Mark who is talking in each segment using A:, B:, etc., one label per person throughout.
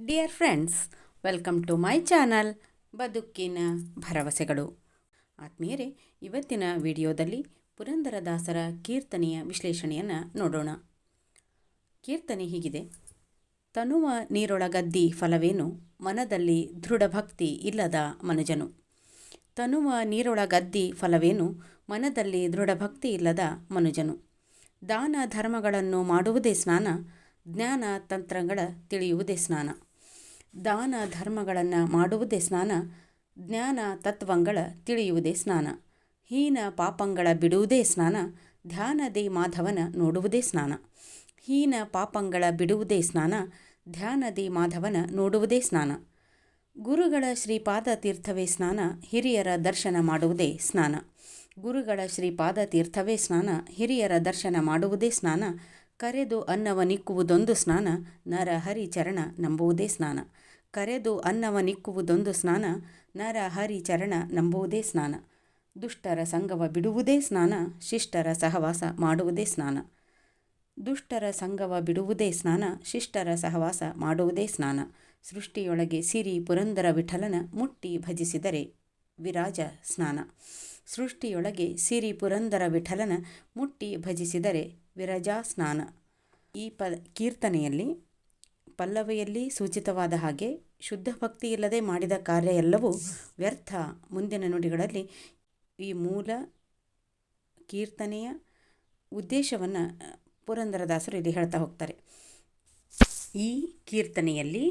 A: Dear friends welcome to my channel ಬದುಕಿನ ಭರವಸೆಗಳು ಆತ್ಮೀಯರೇ, ಇವತ್ತಿನ ವಿಡಿಯೋದಲ್ಲಿ ಪುರಂದರದಾಸರ ಕೀರ್ತನೆಯ ವಿಶ್ಲೇಷಣೆಯನ್ನು ನೋಡೋಣ. ಕೀರ್ತನೆ ಹೀಗಿದೆ. ತನುವ ನೀರೊಳಗದ್ದಿ ಫಲವೇನು? ಮನದಲ್ಲಿ ದೃಢಭಕ್ತಿ ಇಲ್ಲದ ಮನುಜನು. ತನುವ ನೀರೊಳಗದ್ದಿ ಫಲವೇನು? ಮನದಲ್ಲಿ ದೃಢಭಕ್ತಿ ಇಲ್ಲದ ಮನುಜನು. ದಾನ ಧರ್ಮಗಳನ್ನು ಮಾಡುವುದೇ ಸ್ನಾನ, ಜ್ಞಾನ ತಂತ್ರಗಳ ತಿಳಿಯುವುದೇ ಸ್ನಾನ. ದಾನ ಧರ್ಮಗಳನ್ನು ಮಾಡುವುದೇ ಸ್ನಾನ, ಜ್ಞಾನ ತತ್ವಂಗಳ ತಿಳಿಯುವುದೇ ಸ್ನಾನ, ಹೀನ ಪಾಪಂಗಳ ಬಿಡುವುದೇ ಸ್ನಾನ ಧ್ಯಾನದಿ ಮಾಧವನ ನೋಡುವುದೇ ಸ್ನಾನ. ಹೀನ ಪಾಪಂಗಳ ಬಿಡುವುದೇ ಸ್ನಾನ ಧ್ಯಾನದಿ ಮಾಧವನ ನೋಡುವುದೇ ಸ್ನಾನ. ಗುರುಗಳ ಶ್ರೀಪಾದ ತೀರ್ಥವೇ ಸ್ನಾನ, ಹಿರಿಯರ ದರ್ಶನ ಮಾಡುವುದೇ ಸ್ನಾನ. ಗುರುಗಳ ಶ್ರೀಪಾದ ತೀರ್ಥವೇ ಸ್ನಾನ, ಹಿರಿಯರ ದರ್ಶನ ಮಾಡುವುದೇ ಸ್ನಾನ ಕರೆದು ಅನ್ನವ ನಿಕ್ಕುವುದೊಂದು ಸ್ನಾನ ನರ ಹರಿ ಚರಣ ನಂಬುವುದೇ ಸ್ನಾನ. ಕರೆದು ಅನ್ನವ ನಿಕ್ಕುವುದೊಂದು ಸ್ನಾನ ನರ ಹರಿ ಚರಣ ನಂಬುವುದೇ ಸ್ನಾನ. ದುಷ್ಟರ ಸಂಗವ ಬಿಡುವುದೇ ಸ್ನಾನ, ಶಿಷ್ಟರ ಸಹವಾಸ ಮಾಡುವುದೇ ಸ್ನಾನ. ದುಷ್ಟರ ಸಂಗವ ಬಿಡುವುದೇ ಸ್ನಾನ, ಶಿಷ್ಟರ ಸಹವಾಸ ಮಾಡುವುದೇ ಸ್ನಾನ. ಸೃಷ್ಟಿಯೊಳಗೆ ಸಿರಿ ಪುರಂದರ ವಿಠಲನ ಮುಟ್ಟಿ ಭಜಿಸಿದರೆ ವಿರಾಜ ಸ್ನಾನ. ಸೃಷ್ಟಿಯೊಳಗೆ ಸಿರಿ ಪುರಂದರ ವಿಠಲನ ಮುಟ್ಟಿ ಭಜಿಸಿದರೆ ವಿರಜಾ ಸ್ನಾನ ಈ ಪ ಕೀರ್ತನೆಯಲ್ಲಿ ಪಲ್ಲವಿಯಲ್ಲಿ ಸೂಚಿತವಾದ ಹಾಗೆ ಶುದ್ಧ ಭಕ್ತಿ ಇಲ್ಲದೆ ಮಾಡಿದ ಕಾರ್ಯ ಎಲ್ಲವೂ ವ್ಯರ್ಥ. ಮುಂದಿನ ನುಡಿಗಳಲ್ಲಿ ಈ ಮೂಲ ಕೀರ್ತನೆಯ ಉದ್ದೇಶವನ್ನು ಪುರಂದರದಾಸರು ಇಲ್ಲಿ ಹೇಳ್ತಾ ಹೋಗ್ತಾರೆ. ಈ ಕೀರ್ತನೆಯಲ್ಲಿ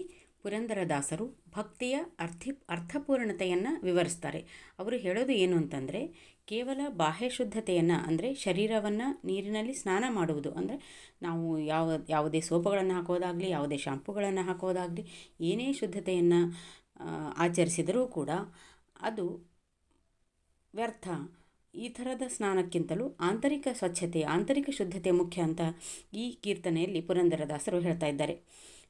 A: ಪುರಂದರದಾಸರು ಭಕ್ತಿಯ ಅರ್ಥಿ ಅರ್ಥಪೂರ್ಣತೆಯನ್ನು ವಿವರಿಸ್ತಾರೆ. ಅವರು ಹೇಳೋದು ಏನು ಅಂತಂದರೆ, ಕೇವಲ ಬಾಹ್ಯ ಶುದ್ಧತೆಯನ್ನು ಅಂದರೆ ಶರೀರವನ್ನು ನೀರಿನಲ್ಲಿ ಸ್ನಾನ ಮಾಡುವುದು ಅಂದರೆ ನಾವು ಯಾವ, ಯಾವುದೇ ಸೋಪುಗಳನ್ನು ಹಾಕೋದಾಗಲಿ, ಯಾವುದೇ ಶಾಂಪುಗಳನ್ನು ಹಾಕೋದಾಗಲಿ, ಏನೇ ಶುದ್ಧತೆಯನ್ನು ಆಚರಿಸಿದರೂ ಕೂಡ ಅದು ವ್ಯರ್ಥ. ಈ ಥರದ ಸ್ನಾನಕ್ಕಿಂತಲೂ ಆಂತರಿಕ ಸ್ವಚ್ಛತೆ, ಆಂತರಿಕ ಶುದ್ಧತೆ ಮುಖ್ಯ ಅಂತ ಈ ಕೀರ್ತನೆಯಲ್ಲಿ ಪುರಂದರದಾಸರು ಹೇಳ್ತಾ ಇದ್ದಾರೆ.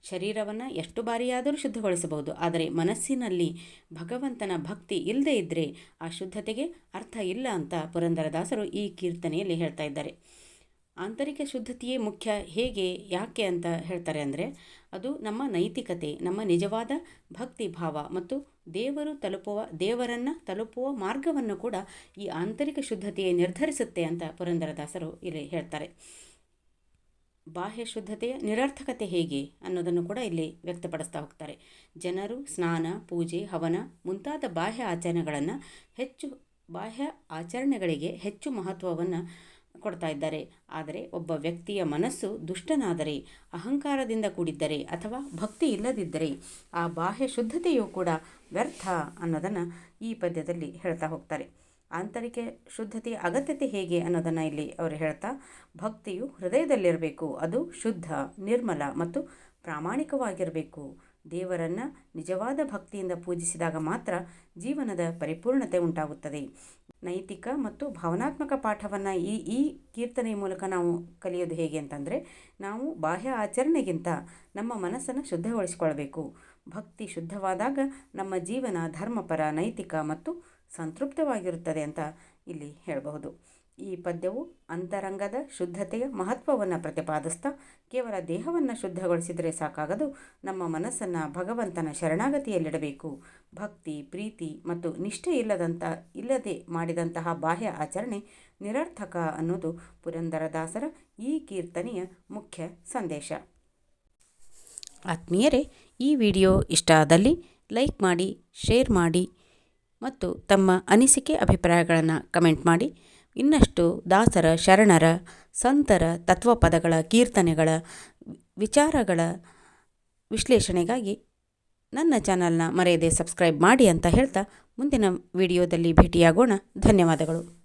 A: ಶರೀರವನ್ನು ಎಷ್ಟು ಬಾರಿಯಾದರೂ ಶುದ್ಧಗೊಳಿಸಬಹುದು, ಆದರೆ ಮನಸ್ಸಿನಲ್ಲಿ ಭಗವಂತನ ಭಕ್ತಿ ಇಲ್ಲದೇ ಇದ್ದರೆ ಆ ಶುದ್ಧತೆಗೆ ಅರ್ಥ ಇಲ್ಲ ಅಂತ ಪುರಂದರದಾಸರು ಈ ಕೀರ್ತನೆಯಲ್ಲಿ ಹೇಳ್ತಾ ಇದ್ದಾರೆ. ಆಂತರಿಕ ಶುದ್ಧತೆಯೇ ಮುಖ್ಯ, ಹೇಗೆ, ಯಾಕೆ ಅಂತ ಹೇಳ್ತಾರೆ ಅಂದರೆ, ಅದು ನಮ್ಮ ನೈತಿಕತೆ, ನಮ್ಮ ನಿಜವಾದ ಭಕ್ತಿ ಭಾವ ಮತ್ತು ದೇವರು ತಲುಪುವ, ದೇವರನ್ನು ತಲುಪುವ ಮಾರ್ಗವನ್ನು ಕೂಡ ಈ ಆಂತರಿಕ ಶುದ್ಧತೆಯೇ ನಿರ್ಧರಿಸುತ್ತೆ ಅಂತ ಪುರಂದರದಾಸರು ಇಲ್ಲಿ ಹೇಳ್ತಾರೆ. ಬಾಹ್ಯ ಶುದ್ಧತೆಯ ನಿರರ್ಥಕತೆ ಹೇಗೆ ಅನ್ನೋದನ್ನು ಕೂಡ ಇಲ್ಲಿ ವ್ಯಕ್ತಪಡಿಸ್ತಾ ಹೋಗ್ತಾರೆ. ಜನರು, ಸ್ನಾನ, ಪೂಜೆ, ಹವನ ಮುಂತಾದ ಬಾಹ್ಯ ಆಚರಣೆಗಳನ್ನು ಹೆಚ್ಚು, ಬಾಹ್ಯ ಆಚರಣೆಗಳಿಗೆ ಹೆಚ್ಚು ಮಹತ್ವವನ್ನು ಕೊಡ್ತಾ ಇದ್ದಾರೆ. ಆದರೆ ಒಬ್ಬ ವ್ಯಕ್ತಿಯ ಮನಸ್ಸು ದುಷ್ಟನಾದರೆ, ಅಹಂಕಾರದಿಂದ ಕೂಡಿದ್ದರೆ ಅಥವಾ ಭಕ್ತಿ ಇಲ್ಲದಿದ್ದರೆ ಆ ಬಾಹ್ಯ ಶುದ್ಧತೆಯೂ ಕೂಡ ವ್ಯರ್ಥ ಅನ್ನೋದನ್ನು ಈ ಪದ್ಯದಲ್ಲಿ ಹೇಳ್ತಾ ಹೋಗ್ತಾರೆ. ಆಂತರಿಕ ಶುದ್ಧತೆಯ ಅಗತ್ಯತೆ ಹೇಗೆ ಅನ್ನೋದನ್ನು ಇಲ್ಲಿ ಅವರು ಹೇಳ್ತಾ, ಭಕ್ತಿಯು ಹೃದಯದಲ್ಲಿರಬೇಕು, ಅದು ಶುದ್ಧ, ನಿರ್ಮಲ ಮತ್ತು ಪ್ರಾಮಾಣಿಕವಾಗಿರಬೇಕು. ದೇವರನ್ನು ನಿಜವಾದ ಭಕ್ತಿಯಿಂದ ಪೂಜಿಸಿದಾಗ ಮಾತ್ರ ಜೀವನದ ಪರಿಪೂರ್ಣತೆ ಉಂಟಾಗುತ್ತದೆ. ನೈತಿಕ ಮತ್ತು ಭಾವನಾತ್ಮಕ ಪಾಠವನ್ನು ಈ ಈ ಕೀರ್ತನೆಯ ಮೂಲಕ ನಾವು ಕಲಿಯೋದು ಹೇಗೆ ಅಂತಂದರೆ, ನಾವು ಬಾಹ್ಯ ಆಚರಣೆಗಿಂತ ನಮ್ಮ ಮನಸ್ಸನ್ನು ಶುದ್ಧಗೊಳಿಸಿಕೊಳ್ಬೇಕು. ಭಕ್ತಿ ಶುದ್ಧವಾದಾಗ ನಮ್ಮ ಜೀವನ ಧರ್ಮಪರ, ನೈತಿಕ ಮತ್ತು ಸಂತೃಪ್ತವಾಗಿರುತ್ತದೆ ಅಂತ ಇಲ್ಲಿ ಹೇಳಬಹುದು. ಈ ಪದ್ಯವು ಅಂತರಂಗದ ಶುದ್ಧತೆಯ ಮಹತ್ವವನ್ನು ಪ್ರತಿಪಾದಿಸ್ತಾ, ಕೇವಲ ದೇಹವನ್ನು ಶುದ್ಧಗೊಳಿಸಿದರೆ ಸಾಕಾಗದು, ನಮ್ಮ ಮನಸ್ಸನ್ನು ಭಗವಂತನ ಶರಣಾಗತಿಯಲ್ಲಿಡಬೇಕು. ಭಕ್ತಿ, ಪ್ರೀತಿ ಮತ್ತು ನಿಷ್ಠೆ ಇಲ್ಲದಂಥ ಇಲ್ಲದೆ ಮಾಡಿದಂತಹ ಬಾಹ್ಯ ಆಚರಣೆ ನಿರರ್ಥಕ ಅನ್ನೋದು ಪುರಂದರದಾಸರ ಈ ಕೀರ್ತನೆಯ ಮುಖ್ಯ ಸಂದೇಶ. ಆತ್ಮೀಯರೇ, ಈ ವಿಡಿಯೋ ಇಷ್ಟ ಆದಲ್ಲಿ ಲೈಕ್ ಮಾಡಿ, ಶೇರ್ ಮಾಡಿ ಮತ್ತು ತಮ್ಮ ಅನಿಸಿಕೆ, ಅಭಿಪ್ರಾಯಗಳನ್ನು ಕಮೆಂಟ್ ಮಾಡಿ. ಇನ್ನಷ್ಟು ದಾಸರ, ಶರಣರ, ಸಂತರ ತತ್ವಪದಗಳ ಕೀರ್ತನೆಗಳ ವಿಚಾರಗಳ ವಿಶ್ಲೇಷಣೆಗಾಗಿ ನನ್ನ ಚಾನಲ್ನ ಮರೆಯದೆ ಸಬ್ಸ್ಕ್ರೈಬ್ ಮಾಡಿ ಅಂತ ಹೇಳ್ತಾ ಮುಂದಿನ ವಿಡಿಯೋದಲ್ಲಿ ಭೇಟಿಯಾಗೋಣ. ಧನ್ಯವಾದಗಳು.